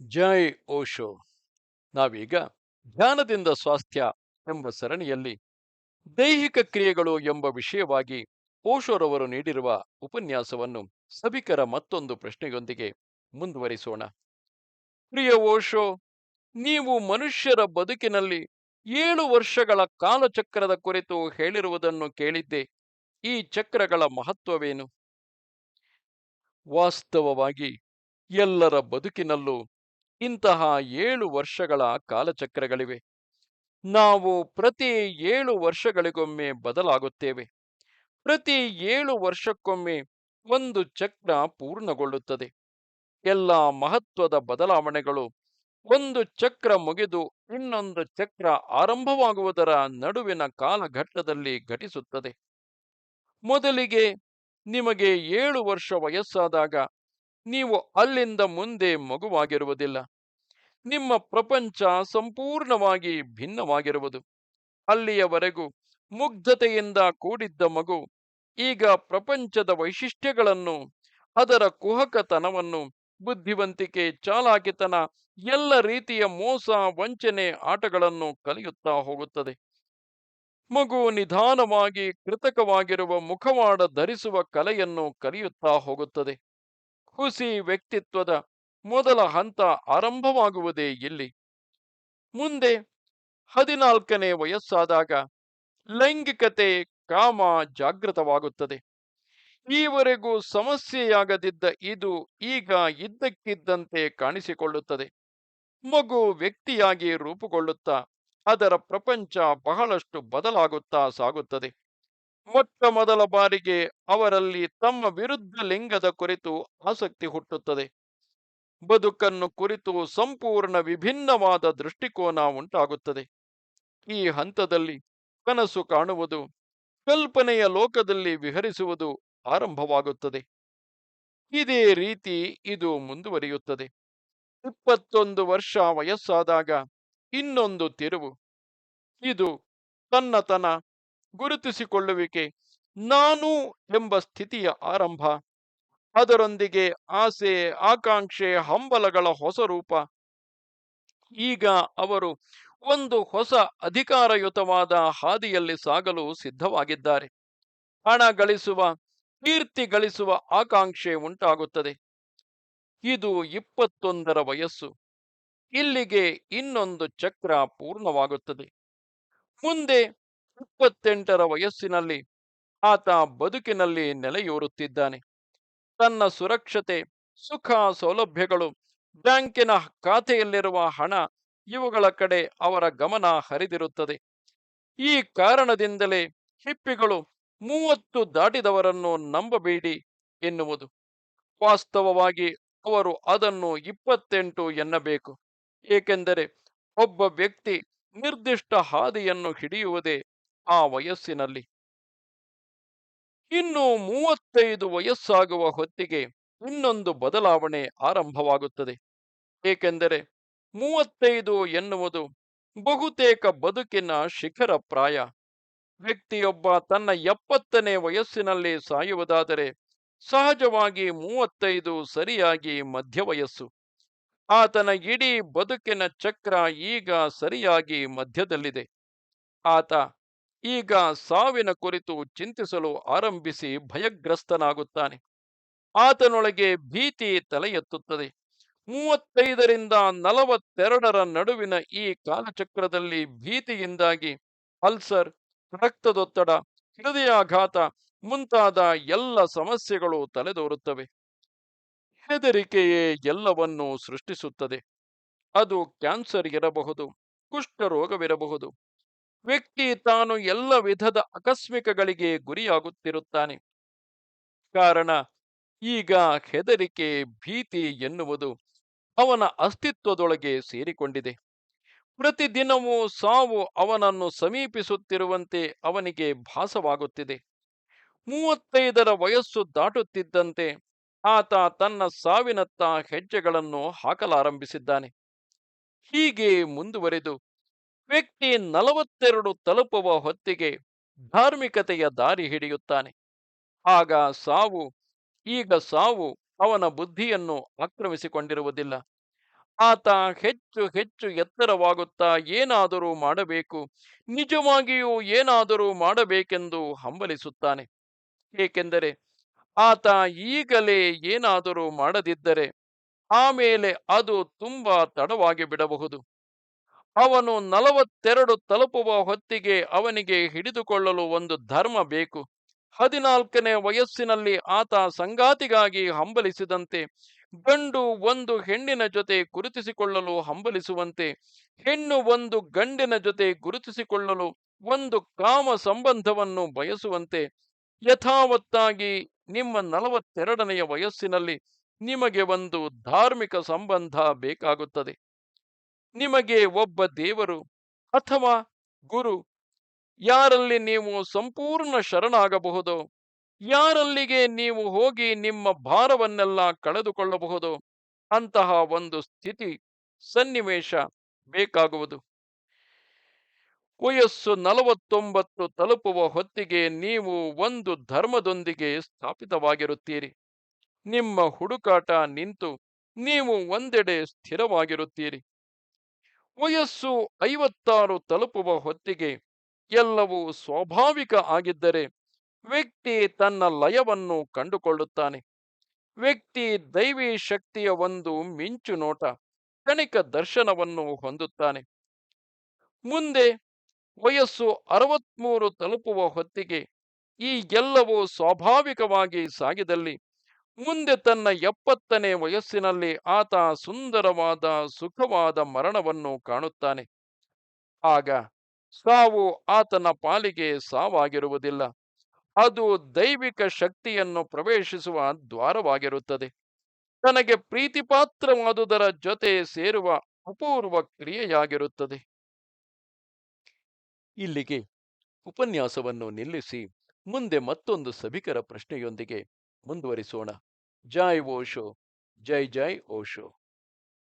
ಜೈ ಓಶೋ ನಾವೀಗ ಧ್ಯಾನದಿಂದ ಸ್ವಾಸ್ಥ್ಯ ಎಂಬ ಸರಣಿಯಲ್ಲಿ ದೈಹಿಕ ಕ್ರಿಯೆಗಳು ಎಂಬ ವಿಷಯವಾಗಿ ಓಶೋರವರು ನೀಡಿರುವ ಉಪನ್ಯಾಸವನ್ನು ಸಭಿಕರ ಮತ್ತೊಂದು ಪ್ರಶ್ನೆಯೊಂದಿಗೆ ಮುಂದುವರಿಸೋಣ. ಪ್ರಿಯ ಓಶೋ ನೀವು ಮನುಷ್ಯರ ಬದುಕಿನಲ್ಲಿ ಏಳು ವರ್ಷಗಳ ಕಾಲಚಕ್ರದ ಕುರಿತು ಹೇಳಿರುವುದನ್ನು ಕೇಳಿದ್ದೆ. ಈ ಚಕ್ರಗಳ ಮಹತ್ವವೇನು? ವಾಸ್ತವವಾಗಿ ಎಲ್ಲರ ಬದುಕಿನಲ್ಲೂ ಇಂತಹ ಏಳು ವರ್ಷಗಳ ಕಾಲಚಕ್ರಗಳಿವೆ. ನಾವು ಪ್ರತಿ ಏಳು ವರ್ಷಗಳಿಗೊಮ್ಮೆ ಬದಲಾಗುತ್ತೇವೆ. ಪ್ರತಿ ಏಳು ವರ್ಷಕ್ಕೊಮ್ಮೆ ಒಂದು ಚಕ್ರ ಪೂರ್ಣಗೊಳ್ಳುತ್ತದೆ. ಎಲ್ಲ ಮಹತ್ವದ ಬದಲಾವಣೆಗಳು ಒಂದು ಚಕ್ರ ಮುಗಿದು ಇನ್ನೊಂದು ಚಕ್ರ ಆರಂಭವಾಗುವುದರ ನಡುವಿನ ಕಾಲಘಟ್ಟದಲ್ಲಿ ಘಟಿಸುತ್ತದೆ. ಮೊದಲಿಗೆ ನಿಮಗೆ ಏಳು ವರ್ಷ ವಯಸ್ಸಾದಾಗ ನೀವು ಅಲ್ಲಿಂದ ಮುಂದೆ ಮಗುವಾಗಿರುವುದಿಲ್ಲ. ನಿಮ್ಮ ಪ್ರಪಂಚ ಸಂಪೂರ್ಣವಾಗಿ ಭಿನ್ನವಾಗಿರುವುದು. ಅಲ್ಲಿಯವರೆಗೂ ಮುಗ್ಧತೆಯಿಂದ ಕೂಡಿದ್ದ ಮಗು ಈಗ ಪ್ರಪಂಚದ ವೈಶಿಷ್ಟ್ಯಗಳನ್ನು, ಅದರ ಕುಹಕತನವನ್ನು, ಬುದ್ಧಿವಂತಿಕೆ, ಚಾಲಾಕಿತನ ಎಲ್ಲ ರೀತಿಯ ಮೋಸ, ವಂಚನೆ, ಆಟಗಳನ್ನು ಕಲಿಯುತ್ತಾ ಹೋಗುತ್ತದೆ. ಮಗು ನಿಧಾನವಾಗಿ ಕೃತಕವಾಗಿರುವ ಮುಖವಾಡ ಧರಿಸುವ ಕಲೆಯನ್ನು ಕಲಿಯುತ್ತಾ ಹೋಗುತ್ತದೆ. ಹುಸಿ ವ್ಯಕ್ತಿತ್ವದ ಮೊದಲ ಹಂತ ಆರಂಭವಾಗುವುದೇ ಇಲ್ಲಿ. ಮುಂದೆ ಹದಿನಾಲ್ಕನೇ ವಯಸ್ಸಾದಾಗ ಲೈಂಗಿಕತೆ ಕಾಮ ಜಾಗೃತವಾಗುತ್ತದೆ. ಈವರೆಗೂ ಸಮಸ್ಯೆಯಾಗದಿದ್ದ ಇದು ಈಗ ಇದ್ದಕ್ಕಿದ್ದಂತೆ ಕಾಣಿಸಿಕೊಳ್ಳುತ್ತದೆ. ಮಗು ವ್ಯಕ್ತಿಯಾಗಿ ರೂಪುಗೊಳ್ಳುತ್ತಾ ಅದರ ಪ್ರಪಂಚ ಬಹಳಷ್ಟು ಬದಲಾಗುತ್ತಾ ಸಾಗುತ್ತದೆ. ಮೊಟ್ಟ ಮೊದಲ ಬಾರಿಗೆ ಅವರಲ್ಲಿ ತಮ್ಮ ವಿರುದ್ಧ ಲಿಂಗದ ಕುರಿತು ಆಸಕ್ತಿ ಹುಟ್ಟುತ್ತದೆ. ಬದುಕನ್ನು ಕುರಿತು ಸಂಪೂರ್ಣ ವಿಭಿನ್ನವಾದ ದೃಷ್ಟಿಕೋನ ಉಂಟಾಗುತ್ತದೆ. ಈ ಹಂತದಲ್ಲಿ ಕನಸು ಕಾಣುವುದು, ಕಲ್ಪನೆಯ ಲೋಕದಲ್ಲಿ ವಿಹರಿಸುವುದು ಆರಂಭವಾಗುತ್ತದೆ. ಇದೇ ರೀತಿ ಇದು ಮುಂದುವರಿಯುತ್ತದೆ. ಇಪ್ಪತ್ತೊಂದು ವರ್ಷ ವಯಸ್ಸಾದಾಗ ಇನ್ನೊಂದು ತಿರುವು. ಇದು ತನ್ನತನ ಗುರುತಿಸಿಕೊಳ್ಳುವಿಕೆ. ನಾನು ಎಂಬ ಸ್ಥಿತಿಯ ಆರಂಭ. ಅದರೊಂದಿಗೆ ಆಸೆ, ಆಕಾಂಕ್ಷೆ, ಹಂಬಲಗಳ ಹೊಸ ರೂಪ. ಈಗ ಅವರು ಒಂದು ಹೊಸ ಅಧಿಕಾರಯುತವಾದ ಹಾದಿಯಲ್ಲಿ ಸಾಗಲು ಸಿದ್ಧವಾಗಿದ್ದಾರೆ. ಹಣ ಗಳಿಸುವ, ಕೀರ್ತಿ ಗಳಿಸುವ ಆಕಾಂಕ್ಷೆ ಉಂಟಾಗುತ್ತದೆ. ಇದು ಇಪ್ಪತ್ತೊಂದರ ವಯಸ್ಸು. ಇಲ್ಲಿಗೆ ಇನ್ನೊಂದು ಚಕ್ರ ಪೂರ್ಣವಾಗುತ್ತದೆ. ಮುಂದೆ ಇಪ್ಪತ್ತೆಂಟರ ವಯಸ್ಸಿನಲ್ಲಿ ಆತ ಬದುಕಿನಲ್ಲಿ ನೆಲೆಯೂರುತ್ತಿದ್ದಾನೆ. ತನ್ನ ಸುರಕ್ಷತೆ, ಸುಖ ಸೌಲಭ್ಯಗಳು, ಬ್ಯಾಂಕಿನ ಖಾತೆಯಲ್ಲಿರುವ ಹಣ ಇವುಗಳ ಕಡೆ ಅವರ ಗಮನ ಹರಿದಿರುತ್ತದೆ. ಈ ಕಾರಣದಿಂದಲೇ ಹಿಪ್ಪಿಗಳು ಮೂವತ್ತು ದಾಟಿದವರನ್ನು ನಂಬಬೇಡಿ ಎನ್ನುವುದು. ವಾಸ್ತವವಾಗಿ ಅವರು ಅದನ್ನು ಇಪ್ಪತ್ತೆಂಟು ಎನ್ನಬೇಕು. ಏಕೆಂದರೆ ಒಬ್ಬ ವ್ಯಕ್ತಿ ನಿರ್ದಿಷ್ಟ ಹಾದಿಯನ್ನು ಹಿಡಿಯುವುದೇ ಆ ವಯಸ್ಸಿನಲ್ಲಿ. ಇನ್ನು ಮೂವತ್ತೈದು ವಯಸ್ಸಾಗುವ ಹೊತ್ತಿಗೆ ಇನ್ನೊಂದು ಬದಲಾವಣೆ ಆರಂಭವಾಗುತ್ತದೆ. ಏಕೆಂದರೆ ಮೂವತ್ತೈದು ಎನ್ನುವುದು ಬಹುತೇಕ ಬದುಕಿನ ಶಿಖರ ಪ್ರಾಯ. ವ್ಯಕ್ತಿಯೊಬ್ಬ ತನ್ನ ಎಪ್ಪತ್ತನೇ ವಯಸ್ಸಿನಲ್ಲಿ ಸಾಯುವುದಾದರೆ ಸಹಜವಾಗಿ ಮೂವತ್ತೈದು ಸರಿಯಾಗಿ ಮಧ್ಯ ವಯಸ್ಸು ಆತನ ಇಡೀ ಬದುಕಿನ ಚಕ್ರ ಈಗ ಸರಿಯಾಗಿ ಮಧ್ಯದಲ್ಲಿದೆ. ಆತ ಈಗ ಸಾವಿನ ಕುರಿತು ಚಿಂತಿಸಲು ಆರಂಭಿಸಿ ಭಯಗ್ರಸ್ತನಾಗುತ್ತಾನೆ. ಆತನೊಳಗೆ ಭೀತಿ ತಲೆ ಎತ್ತುತ್ತದೆ ಮೂವತ್ತೈದರಿಂದ ನಲವತ್ತೆರಡರ ನಡುವಿನ ಈ ಕಾಲಚಕ್ರದಲ್ಲಿ ಭೀತಿಯಿಂದಾಗಿ ಅಲ್ಸರ್, ರಕ್ತದೊತ್ತಡ, ಹೃದಯಾಘಾತ ಮುಂತಾದ ಎಲ್ಲ ಸಮಸ್ಯೆಗಳು ತಲೆದೋರುತ್ತವೆ. ಹೆದರಿಕೆಯೇ ಎಲ್ಲವನ್ನೂ ಸೃಷ್ಟಿಸುತ್ತದೆ. ಅದು ಕ್ಯಾನ್ಸರ್ ಇರಬಹುದು, ಕುಷ್ಠರೋಗವಿರಬಹುದು. ವ್ಯಕ್ತಿ ತಾನು ಎಲ್ಲ ವಿಧದ ಆಕಸ್ಮಿಕಗಳಿಗೆ ಗುರಿಯಾಗುತ್ತಿರುತ್ತಾನೆ. ಕಾರಣ, ಈಗ ಹೆದರಿಕೆ, ಭೀತಿ ಎನ್ನುವುದು ಅವನ ಅಸ್ತಿತ್ವದೊಳಗೆ ಸೇರಿಕೊಂಡಿದೆ. ಪ್ರತಿದಿನವೂ ಸಾವು ಅವನನ್ನು ಸಮೀಪಿಸುತ್ತಿರುವಂತೆ ಅವನಿಗೆ ಭಾಸವಾಗುತ್ತಿದೆ. ಮೂವತ್ತೈದರ ವಯಸ್ಸು ದಾಟುತ್ತಿದ್ದಂತೆ ಆತ ತನ್ನ ಸಾವಿನತ್ತ ಹೆಜ್ಜೆಗಳನ್ನು ಹಾಕಲಾರಂಭಿಸಿದ್ದಾನೆ. ಹೀಗೆ ಮುಂದುವರೆದು ವ್ಯಕ್ತಿ ನಲವತ್ತೆರಡು ತಲುಪುವ ಹೊತ್ತಿಗೆ ಧಾರ್ಮಿಕತೆಯ ದಾರಿ ಹಿಡಿಯುತ್ತಾನೆ. ಆಗ ಸಾವು, ಈಗ ಸಾವು ಅವನ ಬುದ್ಧಿಯನ್ನು ಆಕ್ರಮಿಸಿಕೊಂಡಿರುವುದಿಲ್ಲ. ಆತ ಹೆಚ್ಚು ಹೆಚ್ಚು ಎತ್ತರವಾಗುತ್ತಾ ಏನಾದರೂ ಮಾಡಬೇಕು, ನಿಜವಾಗಿಯೂ ಏನಾದರೂ ಮಾಡಬೇಕೆಂದು ಹಂಬಲಿಸುತ್ತಾನೆ. ಏಕೆಂದರೆ ಆತ ಈಗಲೇ ಏನಾದರೂ ಮಾಡದಿದ್ದರೆ ಆಮೇಲೆ ಅದು ತುಂಬಾ ತಡವಾಗಿ ಬಿಡಬಹುದು. ಅವನು ನಲವತ್ತೆರಡು ತಲುಪುವ ಹೊತ್ತಿಗೆ ಅವನಿಗೆ ಹಿಡಿದುಕೊಳ್ಳಲು ಒಂದು ಧರ್ಮ ಬೇಕು. ಹದಿನಾಲ್ಕನೇ ವಯಸ್ಸಿನಲ್ಲಿ ಆತ ಸಂಗಾತಿಗಾಗಿ ಹಂಬಲಿಸಿದಂತೆ, ಗಂಡು ಒಂದು ಹೆಣ್ಣಿನ ಜೊತೆ ಗುರುತಿಸಿಕೊಳ್ಳಲು ಹಂಬಲಿಸುವಂತೆ, ಹೆಣ್ಣು ಒಂದು ಗಂಡಿನ ಜೊತೆ ಗುರುತಿಸಿಕೊಳ್ಳಲು ಒಂದು ಕಾಮ ಸಂಬಂಧವನ್ನು ಬಯಸುವಂತೆ, ಯಥಾವತ್ತಾಗಿ ನಿಮ್ಮ ನಲವತ್ತೆರಡನೆಯ ವಯಸ್ಸಿನಲ್ಲಿ ನಿಮಗೆ ಒಂದು ಧಾರ್ಮಿಕ ಸಂಬಂಧ ಬೇಕಾಗುತ್ತದೆ. ನಿಮಗೆ ಒಬ್ಬ ದೇವರು ಅಥವಾ ಗುರು, ಯಾರಲ್ಲಿ ನೀವು ಸಂಪೂರ್ಣ ಶರಣಾಗಬಹುದೋ, ಯಾರಲ್ಲಿಗೆ ನೀವು ಹೋಗಿ ನಿಮ್ಮ ಭಾರವನ್ನೆಲ್ಲ ಕಳೆದುಕೊಳ್ಳಬಹುದು, ಅಂತಹ ಒಂದು ಸ್ಥಿತಿ, ಸನ್ನಿವೇಶ ಬೇಕಾಗುವುದು. ವಯಸ್ಸು ನಲವತ್ತೊಂಬತ್ತು ತಲುಪುವ ಹೊತ್ತಿಗೆ ನೀವು ಒಂದು ಧರ್ಮದೊಂದಿಗೆ ಸ್ಥಾಪಿತವಾಗಿರುತ್ತೀರಿ. ನಿಮ್ಮ ಹುಡುಕಾಟ ನಿಂತು ನೀವು ಒಂದೆಡೆ ಸ್ಥಿರವಾಗಿರುತ್ತೀರಿ. ವಯಸ್ಸು ಐವತ್ತಾರು ತಲುಪುವ ಹೊತ್ತಿಗೆ ಎಲ್ಲವೂ ಸ್ವಾಭಾವಿಕ ಆಗಿದ್ದರೆ ವ್ಯಕ್ತಿ ತನ್ನ ಲಯವನ್ನು ಕಂಡುಕೊಳ್ಳುತ್ತಾನೆ. ವ್ಯಕ್ತಿ ದೈವಿ ಶಕ್ತಿಯ ಒಂದು ಮಿಂಚು ನೋಟ ಕ್ಷಣಿಕ ದರ್ಶನವನ್ನು ಹೊಂದುತ್ತಾನೆ. ಮುಂದೆ ವಯಸ್ಸು ಅರವತ್ಮೂರು ತಲುಪುವ ಹೊತ್ತಿಗೆ ಈ ಎಲ್ಲವೂ ಸ್ವಾಭಾವಿಕವಾಗಿ ಸಾಗಿದಲ್ಲಿ ಮುಂದೆ ತನ್ನ ಎಪ್ಪತ್ತನೇ ವಯಸ್ಸಿನಲ್ಲಿ ಆತ ಸುಂದರವಾದ, ಸುಖವಾದ ಮರಣವನ್ನು ಕಾಣುತ್ತಾನೆ. ಆಗ ಸಾವು ಆತನ ಪಾಲಿಗೆ ಸಾವಾಗಿರುವುದಿಲ್ಲ. ಅದು ದೈವಿಕ ಶಕ್ತಿಯನ್ನು ಪ್ರವೇಶಿಸುವ ದ್ವಾರವಾಗಿರುತ್ತದೆ. ತನಗೆ ಪ್ರೀತಿಪಾತ್ರವಾದುದರ ಜೊತೆ ಸೇರುವ ಅಪೂರ್ವ ಕ್ರಿಯೆಯಾಗಿರುತ್ತದೆ. ಇಲ್ಲಿಗೆ ಉಪನ್ಯಾಸವನ್ನು ನಿಲ್ಲಿಸಿ ಮುಂದೆ ಮತ್ತೊಂದು ಸಭಿಕರ ಪ್ರಶ್ನೆಯೊಂದಿಗೆ ಮುಂದುವರಿಸೋಣ. ಜೈ ಓಶೋ ಜೈ ಜೈ ಓಶೋ